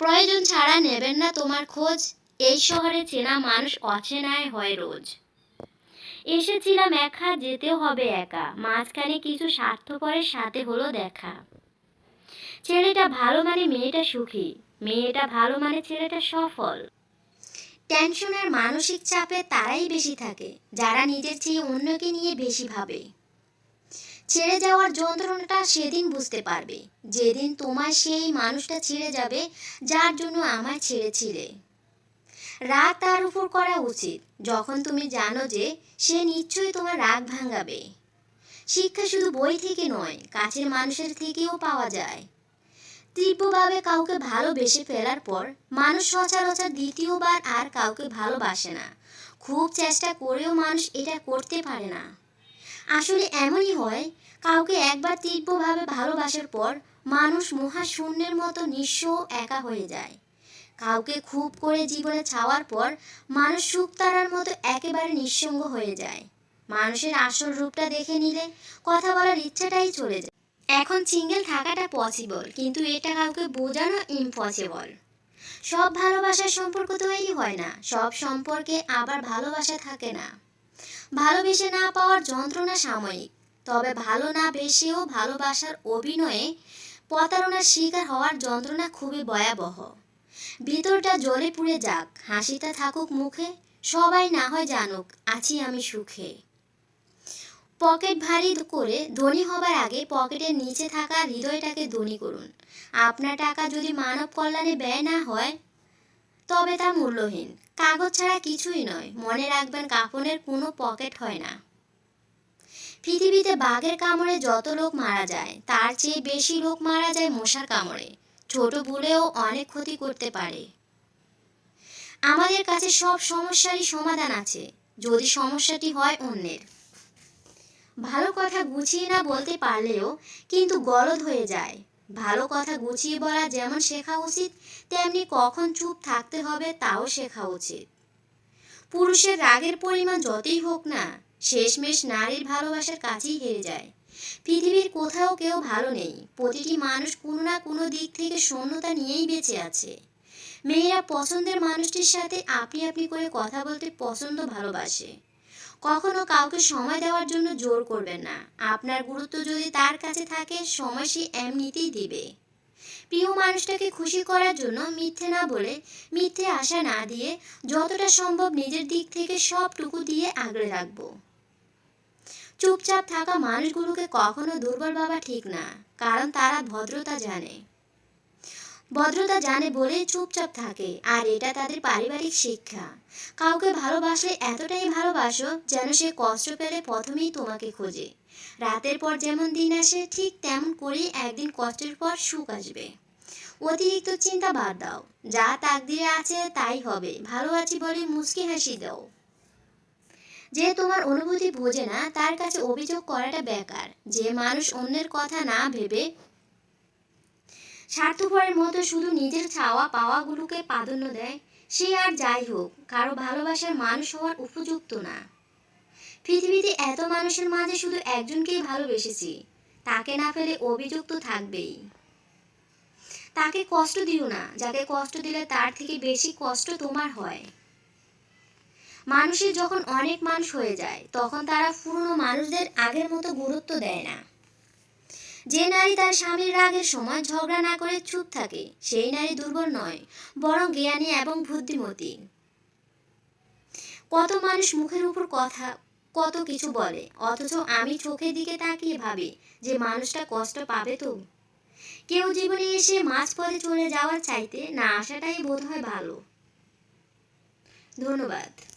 প্রয়োজন ছাড়া নেবেন না তোমার খোঁজ। এই শহরে চেনা মানুষ অচেনায় হয় রোজ। এসেছিলাম একা যেতেও হবে একা। মাঝখানে কিছু স্বার্থপরের সাথে হলো দেখা। ছেলেটা ভালো মানে মেয়েটা সুখী। মেয়েটা ভালো মানে ছেলেটা সফল। টেনশন আর মানসিক চাপে তারাই বেশি থাকে। যারা নিজের চেয়ে অন্যকে নিয়ে বেশি ভাবে। ছেড়ে যাওয়ার যন্ত্রণাটা সেদিন বুঝতে পারবে। যেদিন তোমার সেই মানুষটা ছেড়ে যাবে, যার জন্য আমায় ছেড়েছিলে। রাগ তার উপর করা উচিত। যখন তুমি জানো যে সে নিশ্চয়ই তোমার রাগ ভাঙাবে। শিক্ষা শুধু বই থেকে নয়, কাছের মানুষের থেকেও পাওয়া যায়। তীব্রভাবে কাউকে ভালোবেসে ফেলার পর মানুষ সচরাচর দ্বিতীয়বার আর কাউকে ভালোবাসে না। খুব চেষ্টা করেও মানুষ এটা করতে পারে না। আসলে এমনই হয়, কাউকে একবার তীব্রভাবে ভালোবাসার পর মানুষ মহাশূন্যের মতো নিঃস্ব একা হয়ে যায়। কাউকে খুব করে জীবনে ছাওয়ার পর মানুষ সুখ তারার মতো একেবারে নিঃসঙ্গ হয়ে যায়। মানুষের আসল রূপটা দেখে নিলে কথা বলার ইচ্ছাটাই চলে যায়। এখন সিঙ্গেল থাকাটা পসিবল কিন্তু এটা কাউকে বোঝানো ইম্পসিবল সব ভালোবাসার সম্পর্ক তৈরি হয় না, সব সম্পর্কে আবার ভালোবাসা থাকে না। ভালোবেসে না পাওয়ার যন্ত্রণা সাময়িক। তবে ভালো না বেসেও ভালোবাসার অভিনয়ে প্রতারণার শিকার হওয়ার যন্ত্রণা খুবই ভয়াবহ। ভিতরটা জ্বলে পুড়ে যাক, হাসিটা থাকুক মুখে, সবাই না হয় জানুক, আছি আমি সুখে। পকেট ভারী করে ধনী হবার আগে পকেটের নিচে থাকা হৃদয়টাকে ধনী করুন। আপনার টাকা যদি মানব কল্যাণে ব্যয় না হয় তবে তা মূল্যহীন। কাগজ ছাড়া কিছুই নয়। মনে রাখবেন, কাফনের কোনো পকেট হয় না। পৃথিবীতে বাঘের কামড়ে যত লোক মারা যায়, তার চেয়ে বেশি লোক মারা যায় মশার কামড়ে। ছোট ভুলেও অনেক ক্ষতি করতে পারে। আমাদের কাছে সব সমস্যারই সমাধান আছে, যদি সমস্যাটি হয় অন্যের। ভালো কথা গুছিয়ে না বলতে পারলেও কিন্তু গলদ হয়ে যায়। ভালো কথা গুছিয়ে বলা যেমন শেখা উচিত, তেমনি কখন চুপ থাকতে হবে তাও শেখা উচিত। পুরুষের রাগের পরিমাণ যতই হোক না, শেষমেশ নারীর ভালোবাসার কাছেই হেরে যায়। পৃথিবীর কোথাও কেউ ভালো নেই, প্রতিটি মানুষ কোনো না কোনো দিক থেকে শূন্যতা নিয়েই বেঁচে আছে। মেয়েরা পছন্দের মানুষটির সাথে আপনি আপনি করে কথা বলতে পছন্দ ভালোবাসে। কখনো কাউকে সময় দেওয়ার জন্য জোর করবেন না। আপনার গুরুত্ব যদি তার কাছে থাকে, সময় সে এমনিতেই দিবে। প্রিয় মানুষটাকে খুশি করার জন্য মিথ্যে না বলে, মিথ্যে আশা না দিয়ে যতটা সম্ভব নিজের দিক থেকে সবটুকু দিয়ে আগলে রাখব। চুপচাপ থাকা মানুষগুলোকে কখনো দুর্বল ভাবা ঠিক না, কারণ তারা ভদ্রতা জানে। ভদ্রতা জানে বলেই চুপচাপ থাকে, আর এটা তাদের পারিবারিক শিক্ষা। কাউকে ভালোবাসলে এতটাই ভালোবাসো যেন সে কষ্ট পেলে প্রথমেই তোমাকে খোঁজে। রাতের পর যেমন দিন আসে, ঠিক তেমন করেই একদিন কষ্টের পর সুখ আসবে। অতিরিক্ত চিন্তা বাদ দাও। যা তাকদিরে আছে তাই হবে। ভালো আছি বলে মুচকি হাসি দাও। যে তোমার অনুভূতি বোঝে না, তার কাছে অভিযোগ করাটা বেকার। যে মানুষ অন্যের কথা না ভেবে স্বার্থপরের মতো শুধু নিজের চাওয়া পাওয়াগুলোকে প্রাধান্য দেয়, সে আর যাই হোক, কারও ভালোবাসার মানুষ হওয়ার উপযুক্ত না। পৃথিবীতে এত মানুষের মাঝে শুধু একজনকেই ভালোবেসেছি, তাকে না ফেলে অভিযোগ তো থাকবেই। তাকে কষ্ট দিও না, যাকে কষ্ট দিলে তার থেকে বেশি কষ্ট তোমার হয়। মানুষের যখন অনেক মানুষ হয়ে যায়, তখন তারা পুরনো মানুষদের আগের মতো গুরুত্ব দেয় না। যে নারী তার স্বামীর রাগের সময় ঝগড়া না করে চুপ থাকে, সেই নারী দুর্বল নয়, বরং জ্ঞানী এবং বুদ্ধিমতী। কত মানুষ মুখের উপর কথা, কত কিছু বলে, অথচ আমি চোখের দিকে তাকিয়ে ভাবি যে মানুষটা কষ্ট পাবে তো। কেউ জীবনে এসে মাঝপথে চলে যাওয়ার চাইতে না আসাটাই বোধ হয় ভালো। ধন্যবাদ।